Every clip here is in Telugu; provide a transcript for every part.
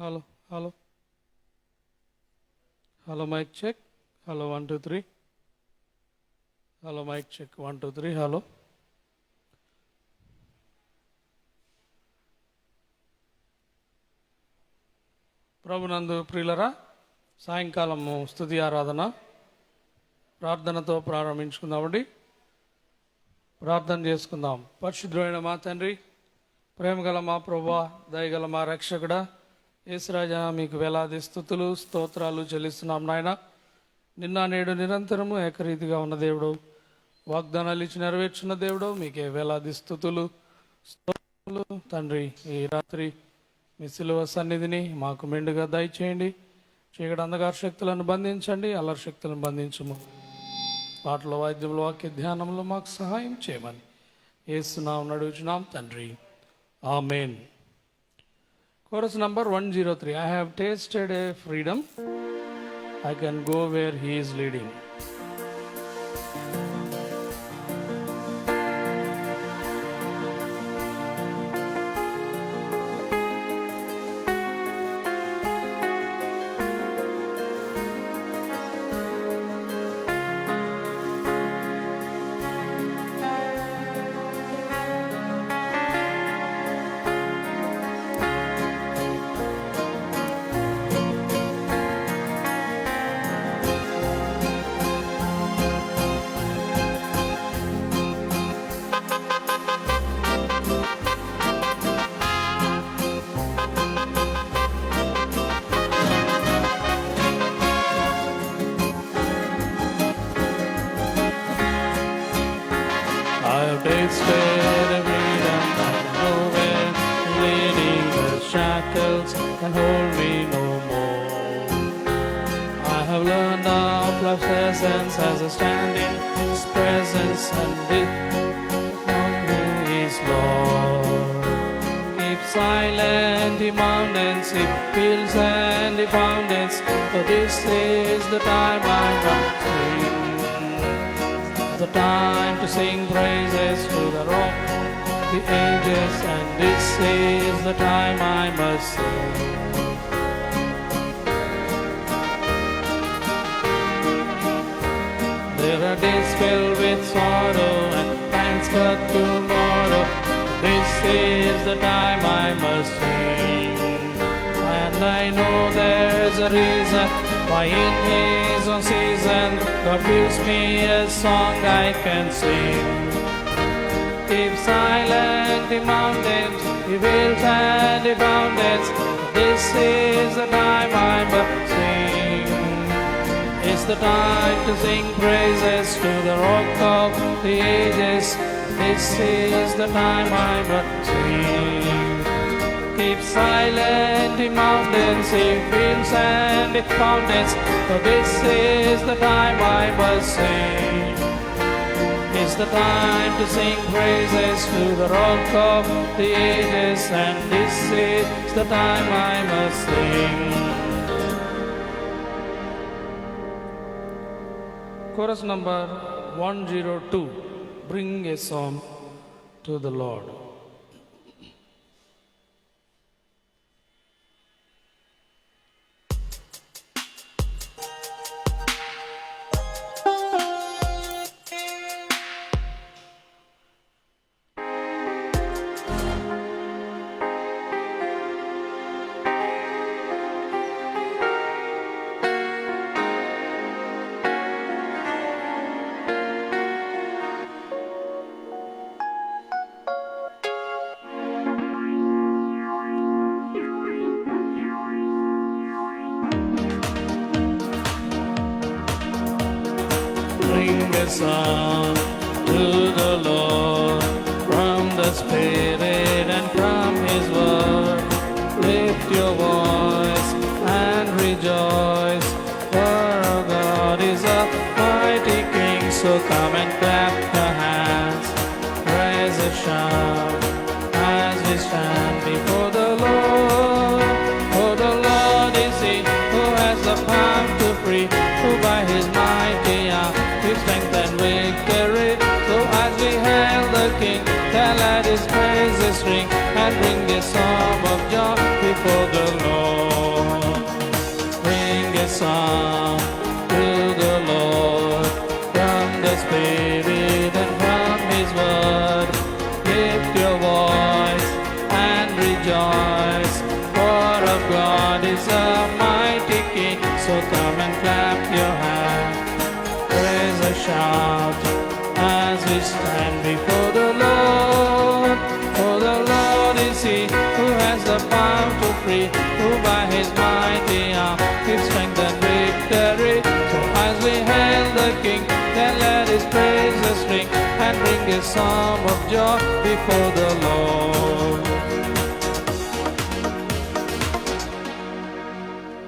Hello hello hello mic check hello one two three hello mic check one two three hello ప్రభునందు ప్రియులరా సాయంకాలము స్థుతి ఆరాధన. ప్రార్థనతో ప్రారంభించుకుందామండి. ప్రార్థన చేసుకుందాం. పరిశుద్ధమైన మా తండ్రి ప్రేమగల మా ప్రభా దయగల మా రక్షకుడా యేసురాజా మీకు వేలాది స్థుతులు స్తోత్రాలు చెల్లిస్తున్నాం నాయన. నిన్న నేడు నిరంతరము ఏకరీతిగా ఉన్న దేవుడు. వాగ్దానాలు ఇచ్చి నెరవేర్చిన దేవుడు మీకే వేలాది స్థుతులు స్తోత్రాలు. తండ్రి ఈ రాత్రి మీ సిలువ సన్నిధిని మాకు మెండుగా దయచేయండి. చీకటి అంధకార శక్తులను బంధించండి అల్లరి శక్తులను బంధించము. పాటల వాద్యముల వాక్య ధ్యానంలో మాకు సహాయం చేయమని ఏసునాం నడుచున్నాం తండ్రి. Amen. Chorus number 103 I have tasted a freedom, I can go where He is leading. Shackles can hold me no more. I have learned of life's essence as I stand in His presence and it is Lord. Keep silent, the mountains, it fields and the fountains, for this is the time I must sing the time to sing praises to the rock the ages, and this is the time I must sing. There are days filled with sorrow and thanks God tomorrow. This is the time I must sing. And I know there's a reason why in His own season gives me a song I can sing. Keep silent the mountains, the hills and the fountains. This is the time I must sing. It's the time to sing praises to the rock of the ages. This is the time I must sing. Keep silent the mountains, the fields and the fountains, for this is the time I must sing. It's the time to sing praises to the rock of the ages, and this is the time I must sing. Chorus number 102 Bring a song to the Lord. Rejoice, for of God is a mighty King. So come and clap your hands, praise a shout as we stand before the Lord. For the Lord is He who has the power to free, who by His mighty arm gives strength and victory. So as we hail the King, then let His praises ring and bring a song of joy before the Lord.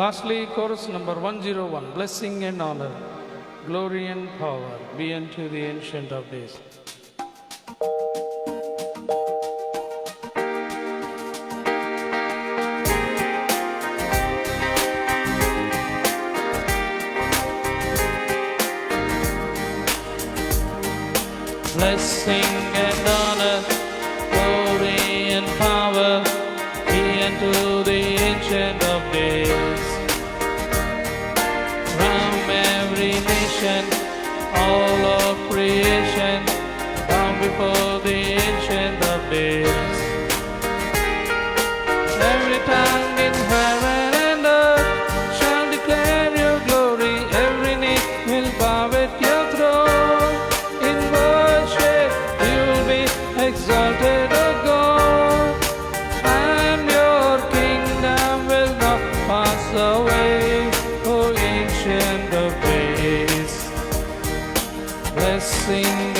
Lastly, chorus number 101 Blessing and honor, glory and power be unto the Ancient of Days. Blessing and honor, sing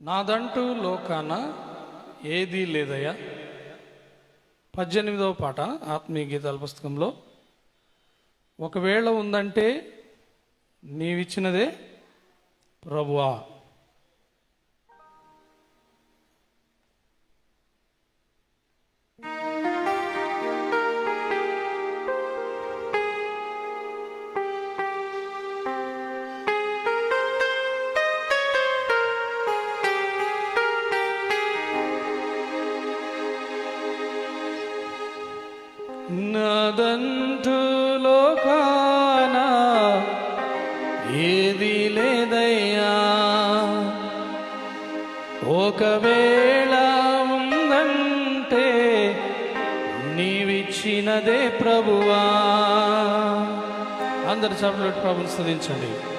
నాదంటూ లోకాన ఏదీ లేదయ్యా. పద్దెనిమిదవ పాట ఆత్మీయ గీతాల పుస్తకంలో ఒకవేళ ఉందంటే నీవిచ్చినదే ప్రభువా. ఒకవేళ ఉందంటే నీవిచ్చినదే ప్రభువా. అందరు చప్పట్లు ప్రభుని స్థుతించండి.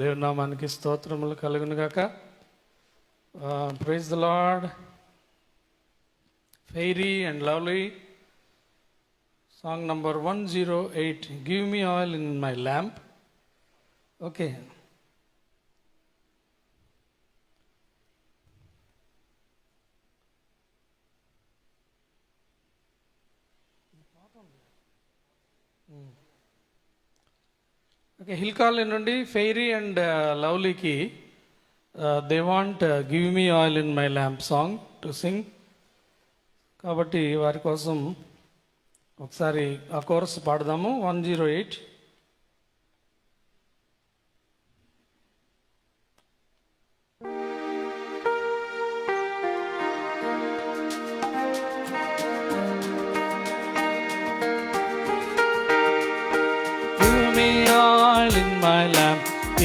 దేవుని నామానికి స్తోత్రములు కలుగునుగాక praise the Lord fairy and lovely song number one zero eight give me oil in my lamp okay okay hill colony నుండి fairy and లవ్లీకి they want give me oil in my lamp song to sing కాబట్టి వారి కోసం ఒకసారి ఆ chorus పాడదాము. One zero eight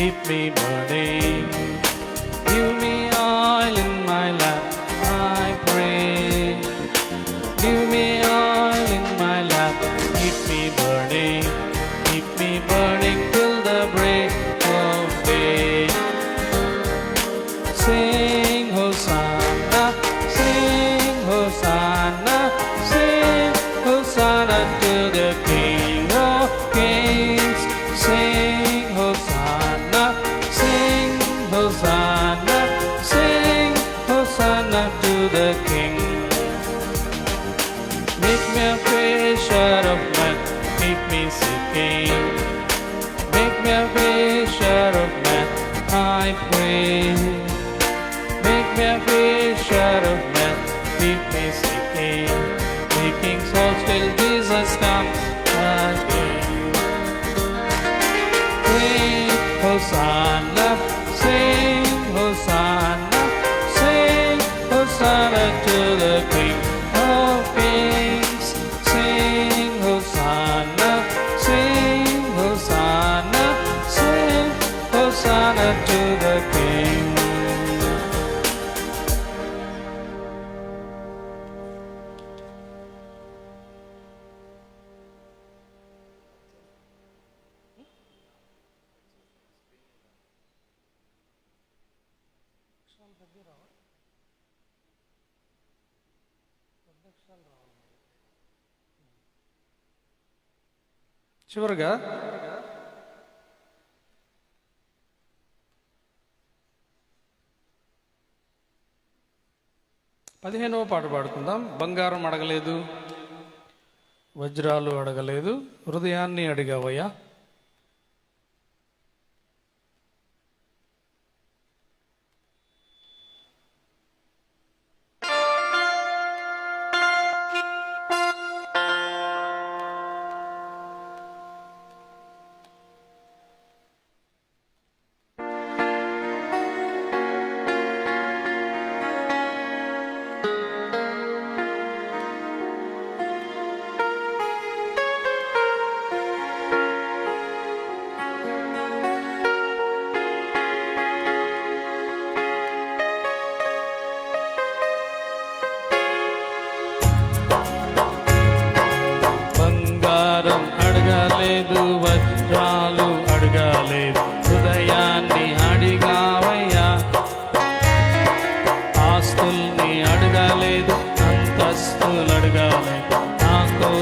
keep me చివరిగా పదిహేనవ పాట పాడుకుందాం. బంగారం అడగలేదు వజ్రాలు అడగలేదు హృదయాన్ని అడిగావయ్యా.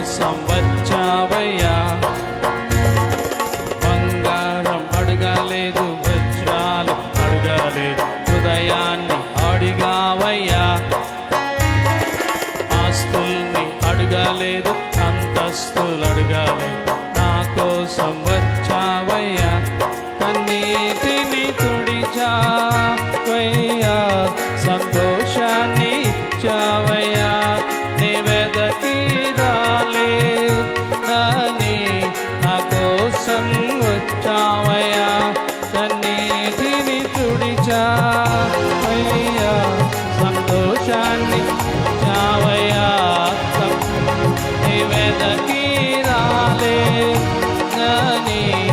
സംവച്ചാവ शरणे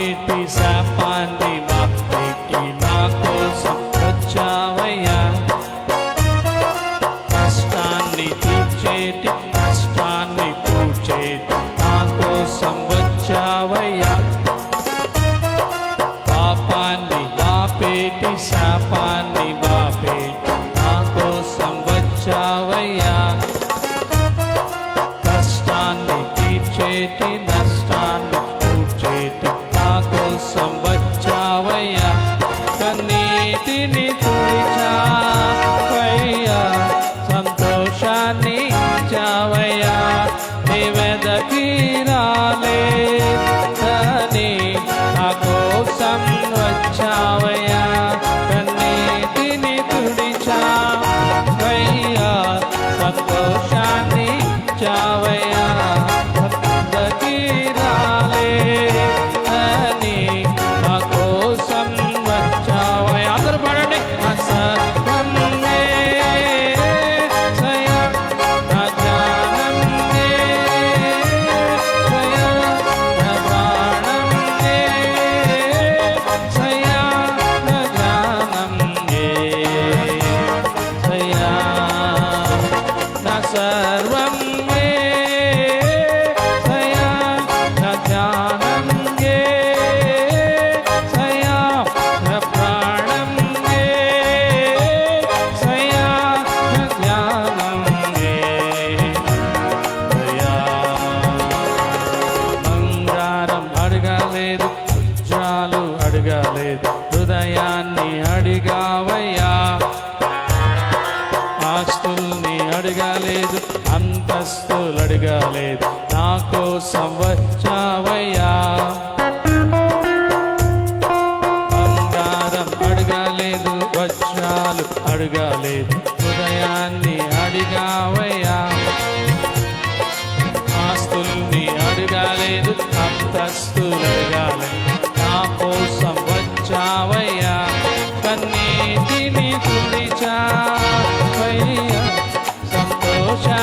Peace a fun छावया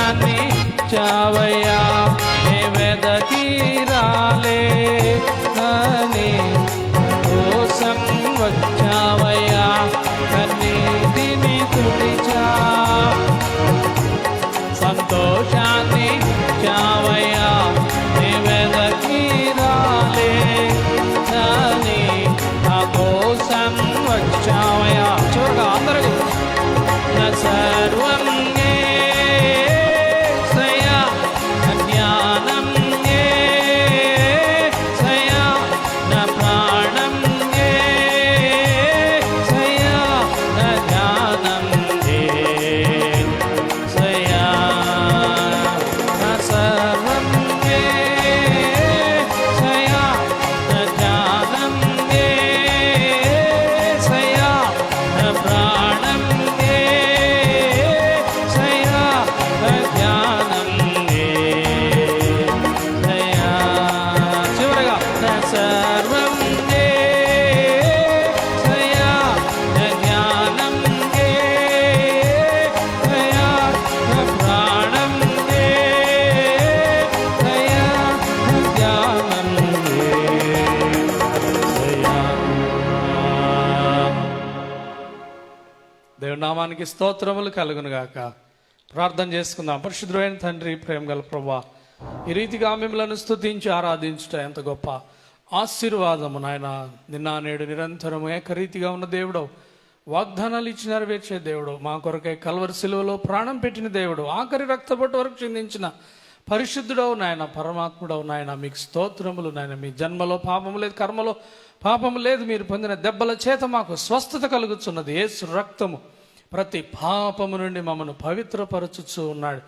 సంతోషాన్ని నామానికి స్తోత్రములు కలుగును గాక. ప్రార్థన చేసుకుందాం. పరిశుద్ధమైన తండ్రి ప్రేమ గల ప్రభా ఈ రీతిగా మిమ్మలను స్తుతించి ఆరాధించుట ఎంత గొప్ప ఆశీర్వాదము నాయన. నిన్న నేడు నిరంతరం ఏకరీతిగా ఉన్న దేవుడు వాగ్దానాలు ఇచ్చి నెరవేర్చే దేవుడు. మా కొరకై కల్వరి సిలువలో ప్రాణం పెట్టిన దేవుడు. ఆఖరి రక్తపోటు వరకు చెందించిన పరిశుద్ధుడవు నాయన పరమాత్ముడవు నాయన. మీకు స్తోత్రములు నాయన. మీ జన్మలో పాపము లేదు కర్మలో పాపము లేదు. మీరు పొందిన దెబ్బల చేత మాకు స్వస్థత కలుగుతున్నది ఏసు రక్తము ప్రతి పాపము నుండి మమ్మను పవిత్రపరచుచు ఉన్నాడు.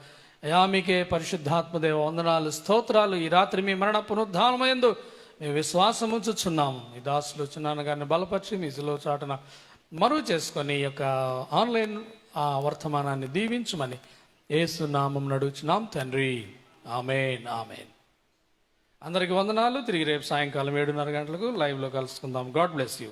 అయా మీకే పరిశుద్ధాత్మదేవ వందనాలు స్తోత్రాలు. ఈ రాత్రి మీ మరణ పునరుద్ధానమైందు మేము విశ్వాసం ఉంచుచున్నాము మీ దాసులు చిన్నాన్న గారిని బలపరిచి మీ సిలో చాటున మరుగు చేసుకొని ఈ యొక్క ఆన్లైన్ ఆ వర్తమానాన్ని దీవించమని ఏసు నామం నడుచున్నాం తండ్రి. Amen amen. అందరికి వందనాలు. తిరిగి రేపు సాయంకాలం ఏడున్నర గంటలకు లైవ్లో కలుసుకుందాం. God bless you.